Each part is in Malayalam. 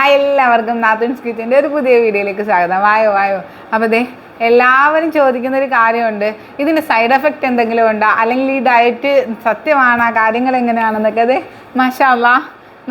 ഹായ് എല്ലാവർക്കും നാത്തുൻസ് കിച്ചന്റെ ഒരു പുതിയ വീഡിയോയിലേക്ക് സ്വാഗതം. വായോ വായോ. അപ്പോൾ ദേ എല്ലാവരും ചോദിക്കുന്ന ഒരു കാര്യമുണ്ട്. ഇതിന് സൈഡ് എഫക്റ്റ് എന്തെങ്കിലും ഉണ്ടോ? അല്ലെങ്കിൽ ഈ ഡയറ്റ് സത്യമാണോ? കാര്യങ്ങൾ എങ്ങനെയാണെന്നൊക്കെ അതെ മഷാല്ല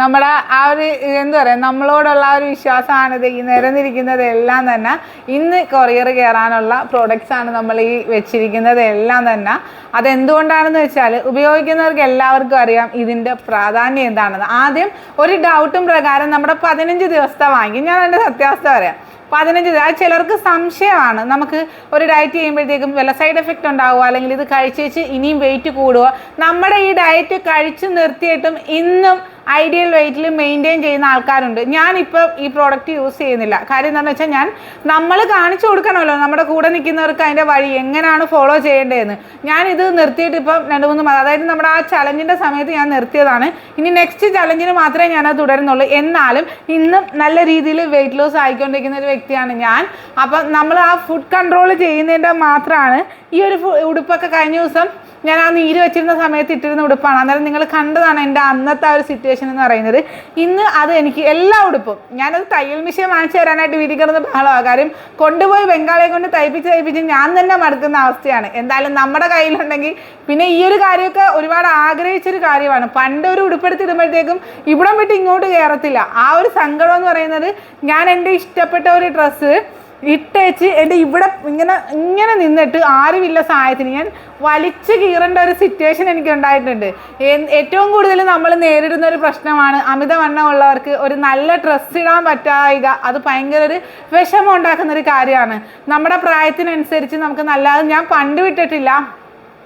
നമ്മുടെ ആ ഒരു എന്താ പറയുക നമ്മളോടുള്ള ആ ഒരു വിശ്വാസമാണ് ഇത് ഈ നിരന്നിരിക്കുന്നത് എല്ലാം തന്നെ ഇന്ന് കൊറിയർ കയറാനുള്ള പ്രോഡക്റ്റ്സ് ആണ് നമ്മൾ ഈ വെച്ചിരിക്കുന്നത് എല്ലാം തന്നെ. അതെന്തുകൊണ്ടാണെന്ന് വെച്ചാൽ ഉപയോഗിക്കുന്നവർക്ക് എല്ലാവർക്കും അറിയാം ഇതിന്റെ പ്രാധാന്യം എന്താണെന്ന്. ആദ്യം ഒരു ഡൗട്ടും പ്രകാരം നമ്മുടെ പതിനഞ്ച് ദിവസത്തെ വാങ്ങി ഞാൻ എന്റെ സത്യാവസ്ഥ പറയാം. പതിനഞ്ച് ദിവസം ചിലർക്ക് സംശയമാണ്. നമുക്ക് ഒരു ഡയറ്റ് ചെയ്യുമ്പോഴത്തേക്കും വല്ല സൈഡ് എഫക്റ്റ് ഉണ്ടാവുക അല്ലെങ്കിൽ ഇത് കഴിച്ചേച്ച് ഇനിയും വെയിറ്റ് കൂടുക. നമ്മുടെ ഈ ഡയറ്റ് കഴിച്ചു നിർത്തിയിട്ടും ഇന്നും ഐഡിയൽ വെയിറ്റിൽ മെയിന്റെയിൻ ചെയ്യുന്ന ആൾക്കാരുണ്ട്. ഞാനിപ്പോൾ ഈ പ്രോഡക്റ്റ് യൂസ് ചെയ്യുന്നില്ല. കാര്യം എന്താണെന്ന് വെച്ചാൽ ഞാൻ നമ്മൾ കാണിച്ചു കൊടുക്കണമല്ലോ. നമ്മുടെ കൂടെ നിൽക്കുന്നവർക്ക് അതിന്റെ വഴി എങ്ങനെയാണ് ഫോളോ ചെയ്യേണ്ടതെന്ന്. ഞാനിത് നിർത്തിയിട്ട് ഇപ്പം രണ്ട് മൂന്ന് മാസം അതായത് നമ്മുടെ ആ ചലഞ്ചിന്റെ സമയത്ത് ഞാൻ നിർത്തിയതാണ്. ഇനി നെക്സ്റ്റ് ചലഞ്ചിന് മാത്രമേ ഞാനത് തുടരുന്നുള്ളൂ. എന്നാലും ഇന്നും നല്ല രീതിയിൽ വെയിറ്റ് ലോസ് ആയിക്കൊണ്ടിരിക്കുന്ന ഒരു വ്യക്തിയാണ് ഞാൻ. അപ്പം നമ്മൾ ആ ഫുഡ് കൺട്രോൾ ചെയ്യുന്നതിന്റെ മാത്രമാണ് ഈ ഒരു ഉടുപ്പൊക്കെ കഴിഞ്ഞ ദിവസം ഞാൻ ആ നീര് വെച്ചിരുന്ന സമയത്ത് ഇട്ടിരുന്ന ഉടുപ്പാണ്. അന്നേരം നിങ്ങൾ കണ്ടതാണ് എന്റെ അന്നത്തെ ആ ഒരു സിറ്റുവേഷൻ എന്ന് പറയുന്നത്. ഇന്ന് അത് എനിക്ക് എല്ലാ ഉടുപ്പും ഞാനത് തയ്യൽ മിഷീൻ വാങ്ങിച്ചു തരാനായിട്ട് വീട്ടിൽ ബഹളമാണ് കാര്യം കൊണ്ടുപോയി ബംഗാളിയെ കൊണ്ട് തയ്പ്പിച്ച് തയ്പ്പിച്ച് ഞാൻ തന്നെ മടുക്കുന്ന അവസ്ഥയാണ്. എന്തായാലും നമ്മുടെ കയ്യിലുണ്ടെങ്കിൽ പിന്നെ ഈ ഒരു കാര്യമൊക്കെ ഒരുപാട് ആഗ്രഹിച്ചൊരു കാര്യമാണ്. പണ്ട് ഒരു ഉടുപ്പെടുത്തിടുമ്പോഴത്തേക്കും ഇവിടം വിട്ട് ഇങ്ങോട്ട് കയറത്തില്ല. ആ ഒരു സങ്കടം എന്ന് പറയുന്നത് ഞാൻ എന്റെ ഇഷ്ടപ്പെട്ട ഒരു ഡ്രസ്സ് ഇട്ടേച്ച് എന്റെ ഇവിടെ ഇങ്ങനെ ഇങ്ങനെ നിന്നിട്ട് ആരുമില്ല സഹായത്തിന്. ഞാൻ വലിച്ചു കീറേണ്ട ഒരു സിറ്റുവേഷൻ എനിക്ക് ഉണ്ടായിട്ടുണ്ട്. ഏറ്റവും കൂടുതൽ നമ്മൾ നേരിടുന്ന ഒരു പ്രശ്നമാണ് അമിതവണ്ണമുള്ളവർക്ക് ഒരു നല്ല ഡ്രസ്സ് ഇടാൻ പറ്റായിക. അത് ഭയങ്കര ഒരു വിഷമം ഉണ്ടാക്കുന്ന ഒരു കാര്യമാണ്. നമ്മുടെ പ്രായത്തിനനുസരിച്ച് നമുക്ക് നല്ല ഞാൻ പണ്ട് വിട്ടിട്ടില്ല.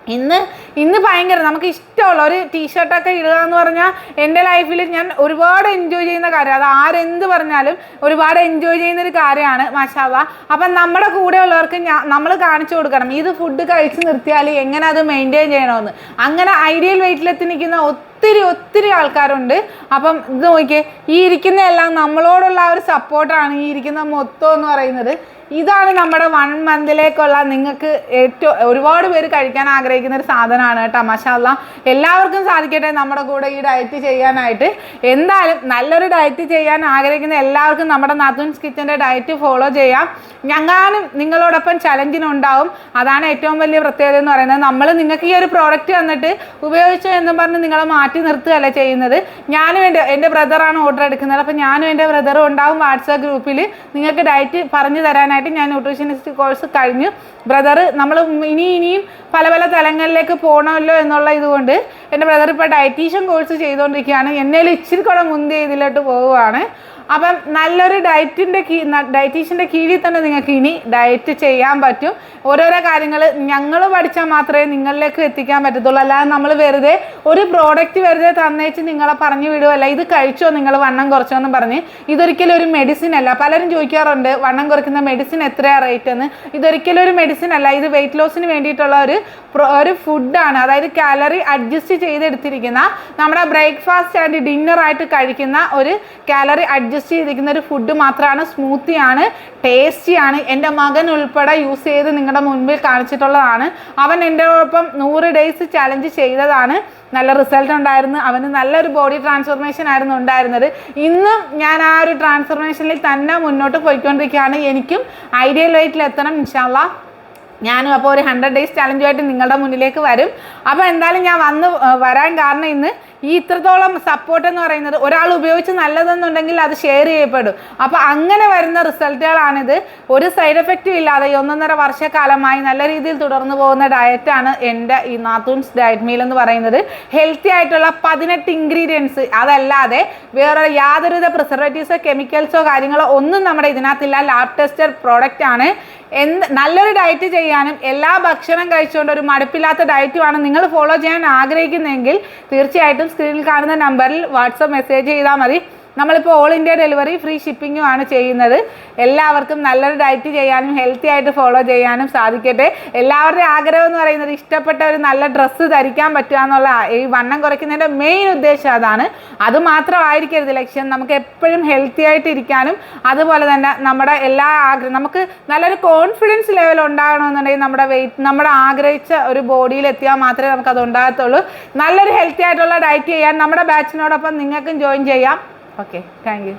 ഇന്ന് ഇന്ന് ഭയങ്കര നമുക്ക് ഇഷ്ടമുള്ള ഒരു ടീഷർട്ടൊക്കെ ഇടുക എന്ന് പറഞ്ഞാൽ എന്റെ ലൈഫിൽ ഞാൻ ഒരുപാട് എൻജോയ് ചെയ്യുന്ന കാര്യം അത് ആരെന്ത് പറഞ്ഞാലും ഒരുപാട് എൻജോയ് ചെയ്യുന്ന ഒരു കാര്യമാണ് മഷാവ അപ്പം നമ്മുടെ കൂടെയുള്ളവർക്ക് ഞാൻ നമ്മൾ കാണിച്ചു കൊടുക്കണം ഇത് ഫുഡ് കഴിച്ച് നിർത്തിയാൽ എങ്ങനെ അത് മെയിന്റെയിൻ ചെയ്യണമെന്ന്. അങ്ങനെ ഐഡിയൽ വെയിറ്റിലെത്തി നിൽക്കുന്ന ഒത്തിരി ഒത്തിരി ആൾക്കാരുണ്ട്. അപ്പം ഇത് നോക്കിയേ ഈ ഇരിക്കുന്ന എല്ലാം നമ്മളോടുള്ള ആ ഒരു സപ്പോർട്ടാണ് ഈ ഇരിക്കുന്ന മൊത്തം എന്ന് പറയുന്നത്. ഇതാണ് നമ്മുടെ വൺ മന്തിലേക്കുള്ള നിങ്ങൾക്ക് ഏറ്റവും ഒരുപാട് പേര് കഴിക്കാൻ ആഗ്രഹിക്കുന്ന ഒരു സാധനമാണ് കേട്ടോ മഷാല്ല എല്ലാവർക്കും സാധിക്കട്ടെ നമ്മുടെ കൂടെ ഈ ഡയറ്റ് ചെയ്യാനായിട്ട്. എന്തായാലും നല്ലൊരു ഡയറ്റ് ചെയ്യാൻ ആഗ്രഹിക്കുന്ന എല്ലാവർക്കും നമ്മുടെ നാത്തൂൻസ് കിച്ചന്റെ ഡയറ്റ് ഫോളോ ചെയ്യാം. ഞങ്ങാനും നിങ്ങളോടൊപ്പം ചലഞ്ചിനുണ്ടാവും അതാണ് ഏറ്റവും വലിയ പ്രത്യേകത എന്ന് പറയുന്നത്. നമ്മൾ നിങ്ങൾക്ക് ഈ ഒരു പ്രോഡക്റ്റ് വന്നിട്ട് ഉപയോഗിച്ചോ എന്നും പറഞ്ഞ് നിങ്ങളെ മാറ്റി നിർത്തുകയല്ല ചെയ്യുന്നത്. ഞാനും എന്റെ എന്റെ ബ്രദറാണ് ഓർഡർ എടുക്കുന്നത്. അപ്പോൾ ഞാനും എന്റെ ബ്രദറും ഉണ്ടാവും വാട്സാപ്പ് ഗ്രൂപ്പിൽ നിങ്ങൾക്ക് ഡയറ്റ് പറഞ്ഞു തരാനായിട്ട് ഞാൻ ന്യൂട്രീഷനിസ്റ്റ് കോഴ്സ് കഴിഞ്ഞു. ബ്രദർ നമ്മൾ ഇനി ഇനിയും പല പല തലങ്ങളിലേക്ക് പോകണമല്ലോ എന്നുള്ള ഇതുകൊണ്ട് എന്റെ ബ്രദർ ഇപ്പോൾ ഡയറ്റീഷ്യൻ കോഴ്സ് ചെയ്തുകൊണ്ടിരിക്കുകയാണ് എന്നേലും ഇച്ചിരി കൂടെ മുന്തിയ ഇതിലോട്ട് പോവുകയാണ്. അപ്പം നല്ലൊരു ഡയറ്റിന്റെ കീ ഡയറ്റീഷ്യന്റെ കീഴിൽ തന്നെ നിങ്ങൾക്ക് ഇനി ഡയറ്റ് ചെയ്യാൻ പറ്റും. ഓരോരോ കാര്യങ്ങൾ ഞങ്ങൾ പഠിച്ചാൽ മാത്രമേ നിങ്ങളിലേക്ക് എത്തിക്കാൻ പറ്റത്തുള്ളൂ. അല്ലാതെ നമ്മൾ വെറുതെ ഒരു പ്രോഡക്റ്റ് വെറുതെ തന്നേച്ച് നിങ്ങളെ പറഞ്ഞു വിടുമല്ല ഇത് കഴിച്ചോ നിങ്ങൾ വണ്ണം കുറച്ചോ എന്ന് പറഞ്ഞ് ഇതൊരിക്കലും ഒരു മെഡിസിൻ അല്ല. പലരും ചോദിക്കാറുണ്ട് വണ്ണം കുറയ്ക്കുന്ന മെഡിസിൻ എത്രയാണ് റേറ്റ് എന്ന്? ഇതൊരിക്കലും ഒരു മെഡിസിൻ അല്ല. ഇത് വെയിറ്റ് ലോസിന് വേണ്ടിയിട്ടുള്ള ഒരു ഒരു ഫുഡാണ് അതായത് കാലറി അഡ്ജസ്റ്റ് ചെയ്തെടുത്തിരിക്കുന്ന നമ്മുടെ ബ്രേക്ക്ഫാസ്റ്റ് ആൻഡ് ഡിന്നർ ആയിട്ട് കഴിക്കുന്ന ഒരു കാലറി അഡ്ജസ്റ്റ് ചെയ്തിരിക്കുന്ന ഒരു ഫുഡ് മാത്രമാണ് സ്മൂത്തിയാണ് ടേസ്റ്റിയാണ് എന്റെ മകൻ ഉൾപ്പെടെ യൂസ് ചെയ്ത് നിങ്ങളുടെ മുൻപിൽ കാണിച്ചിട്ടുള്ളതാണ്. അവൻ എന്റെ ഒപ്പം നൂറ് ഡേയ്സ് ചലഞ്ച് ചെയ്തതാണ്. നല്ല റിസൾട്ട് ഉണ്ടായിരുന്നു. അവന് നല്ലൊരു ബോഡി ട്രാൻസ്ഫോർമേഷൻ ആയിരുന്നു ഉണ്ടായിരുന്നത്. ഇന്നും ഞാൻ ആ ഒരു ട്രാൻസ്ഫോർമേഷനിൽ തന്നെ മുന്നോട്ട് പോയിക്കൊണ്ടിരിക്കുകയാണ്. എനിക്കും ഐഡിയൽ വെയിറ്റിൽ എത്തണം ഇൻഷാല്ല ഞാനും അപ്പോൾ ഒരു ഹൺഡ്രഡ് ഡേയ്സ് ചലഞ്ചുമായിട്ട് നിങ്ങളുടെ മുന്നിലേക്ക് വരും. അപ്പോൾ എന്തായാലും ഞാൻ വന്ന് വരാൻ കാരണം ഇന്ന് ഈ ഇത്രത്തോളം സപ്പോർട്ട് എന്ന് പറയുന്നത് ഒരാൾ ഉപയോഗിച്ച് നല്ലതെന്നുണ്ടെങ്കിൽ അത് ഷെയർ ചെയ്യപ്പെടും. അപ്പോൾ അങ്ങനെ വരുന്ന റിസൾട്ടുകളാണിത് ഒരു സൈഡ് എഫക്റ്റും ഇല്ലാതെ ഒന്നൊന്നര വർഷക്കാലമായി നല്ല രീതിയിൽ തുടർന്നു പോകുന്ന ഡയറ്റാണ് എന്റെ ഈ നാത്തൂൺസ് ഡയറ്റ് മീൽ എന്ന് പറയുന്നത്. ഹെൽത്തി ആയിട്ടുള്ള പതിനെട്ട് ഇൻഗ്രീഡിയൻസ് അതല്ലാതെ വേറെ യാതൊരുവിധ പ്രിസർവേറ്റീവ്സോ കെമിക്കൽസോ കാര്യങ്ങളോ ഒന്നും നമ്മുടെ ഇതിനകത്തില്ല. ലാബ് ടെസ്റ്റഡ് പ്രോഡക്റ്റ് ആണ്. എന്ത് നല്ലൊരു ഡയറ്റ് ചെയ്യാനും എല്ലാ ഭക്ഷണം കഴിച്ചുകൊണ്ട് ഒരു മടുപ്പില്ലാത്ത ഡയറ്റുമാണ് നിങ്ങൾ ഫോളോ ചെയ്യാൻ ആഗ്രഹിക്കുന്നതെങ്കിൽ തീർച്ചയായിട്ടും സ്ക്രീനിൽ കാണുന്ന നമ്പറിൽ വാട്സപ്പ് മെസ്സേജ് ചെയ്താൽ മതി. നമ്മളിപ്പോൾ ഓൾ ഇന്ത്യ ഡെലിവറി ഫ്രീ ഷിപ്പിങ്ങും ആണ് ചെയ്യുന്നത്. എല്ലാവർക്കും നല്ലൊരു ഡയറ്റ് ചെയ്യാനും ഹെൽത്തി ആയിട്ട് ഫോളോ ചെയ്യാനും സാധിക്കട്ടെ. എല്ലാവരുടെയും ആഗ്രഹം എന്ന് പറയുന്നത് ഇഷ്ടപ്പെട്ട ഒരു നല്ല ഡ്രസ്സ് ധരിക്കാൻ പറ്റുക എന്നുള്ള ഈ വണ്ണം കുറയ്ക്കുന്നതിന്റെ മെയിൻ ഉദ്ദേശം അതാണ്. അത് മാത്രമായിരിക്കരുത് ലക്ഷ്യം. നമുക്ക് എപ്പോഴും ഹെൽത്തി ആയിട്ട് ഇരിക്കാനും അതുപോലെ തന്നെ നമ്മുടെ എല്ലാ ആഗ്രഹം നമുക്ക് നല്ലൊരു കോൺഫിഡൻസ് ലെവൽ ഉണ്ടാകണമെന്നുണ്ടെങ്കിൽ നമ്മുടെ വെയിറ്റ് നമ്മുടെ ആഗ്രഹിച്ച ഒരു ബോഡിയിൽ എത്തിയാൽ മാത്രമേ നമുക്ക് ഉണ്ടാകത്തുള്ളൂ. നല്ലൊരു ഹെൽത്തി ആയിട്ടുള്ള ഡയറ്റ് ചെയ്യാൻ നമ്മുടെ ബാച്ചിനോടൊപ്പം നിങ്ങൾക്കും ജോയിൻ ചെയ്യാം. Okay thank you